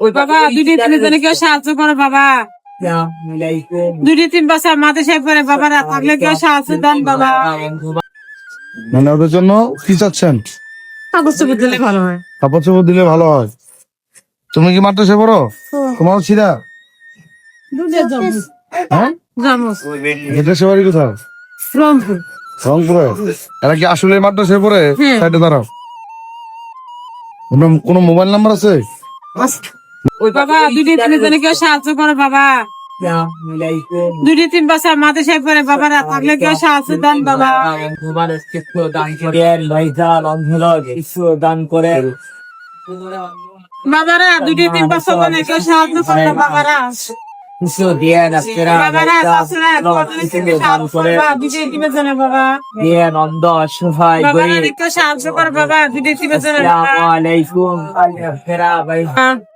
বাবা দুটি তিনজনে কেউ সাহায্য করে বাবা। দুটি তিন সে করে বাবারা থাকলে কেউ সাহায্য দেন বাবা। মানে ওদের জন্য কি চাচ্ছেন? দিলে ভালো হয়। কাপড় চোপড় দিলে ভালো হয়। তুমি কি মাদ্রাসা পড়ো? তোমার ছিদা হ্যাঁ? জামুস। মাদ্রাসা বাড়ি কোথাও রংপুর। রংপুরে? এরা কি আসলে মাদ্রাসায় পড়ে? হ্যাঁ। সাইডে দাঁড়াও। কোনো মোবাইল নাম্বার আছে। বাবা দুটি তিনজনে কেউ সাহায্য করে বাবা। দুটি তিন বছর মাঝে সে করে বাবারা থাকলে কেউ সাহায্য দেন বাবা। দান করে বাবারা দুটি তিন বছর মানে কেউ সাহায্য করে বাবারা। কিছু দিয়ে দান করে বাবা তিন বাবা। দিয়ে নন্দ অসহায় সাহায্য করে বাবা দুটি তিন বছরে আলাইকুম ফেরা ভাই। বাবা আলাইকুম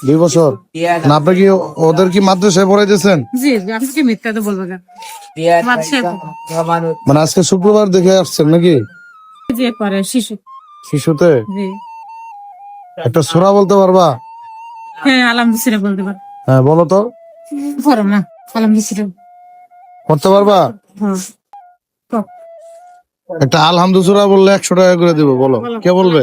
দুই বছর। না আপনি কি ওদের কি মাদ্রাসায় পড়ে দিয়েছেন জি আপনি কি মিথ্যা তো বলব না। ইয়ান বাদশাহ। ভাইজান মানে আজকে শুক্রবার দেখে আসছেন নাকি? যে করে শিশু। শিশুতে? জি। একটা সোরা বলতে পারবা? হ্যাঁ আলহামদুলিল্লাহ বলতে হ্যাঁ বলো তো। পারো না আলহামদুলিল্লাহ। করতে পারবা? হ্যাঁ। একটা আলহামদুসুরা বললে একশো টাকা করে দিব বলো। কে বলবে?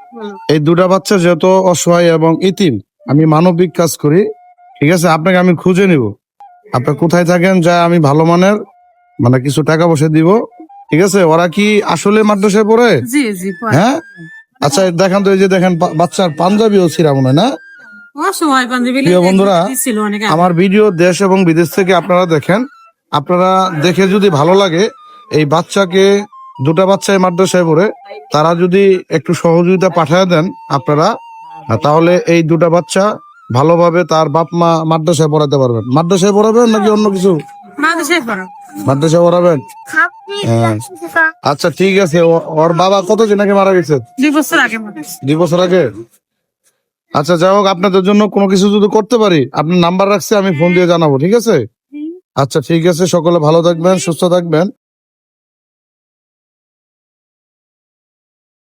এই দুটা বাচ্চা যেহেতু অসহায় এবং ইতিম আমি মানবিক কাজ করি। ঠিক আছে আপনাকে আমি খুঁজে নিব। আপনি কোথায় থাকেন যা আমি ভালো মানের মানে কিছু টাকা পয়সা দিব। ঠিক আছে ওরা কি আসলে মাদ্রাসায় পড়ে। হ্যাঁ? আচ্ছা দেখেন তো এই যে দেখেন বাচ্চার পাঞ্জাবিও ছিঁড়া মনে হয় না? প্রিয় বন্ধুরা। আমার ভিডিও দেশ এবং বিদেশ থেকে আপনারা দেখেন। আপনারা দেখে যদি ভালো লাগে এই বাচ্চাকে দুটা বাচ্চা এই মাদ্রাসায় পড়ে তারা যদি একটু সহযোগিতা পাঠায় দেন আপনারা তাহলে এই দুটা বাচ্চা ভালোভাবে তার বাপ মা মাদ্রাসায় পড়াতে পারবেন। মাদ্রাসায় পড়াবেন নাকি অন্য কিছু? মাদ্রাসায় পড়াবেন? হ্যাঁ। আচ্ছা ঠিক আছে। ওর বাবা কতদিন আগে মারা গেছে? দুই বছর আগে দুই বছর আগে? আচ্ছা যাই হোক আপনাদের জন্য কোনো কিছু যদি করতে পারি আপনার নাম্বার রাখছে আমি ফোন দিয়ে জানাব ঠিক আছে? আচ্ছা ঠিক আছে সকলে ভালো থাকবেন সুস্থ থাকবেন।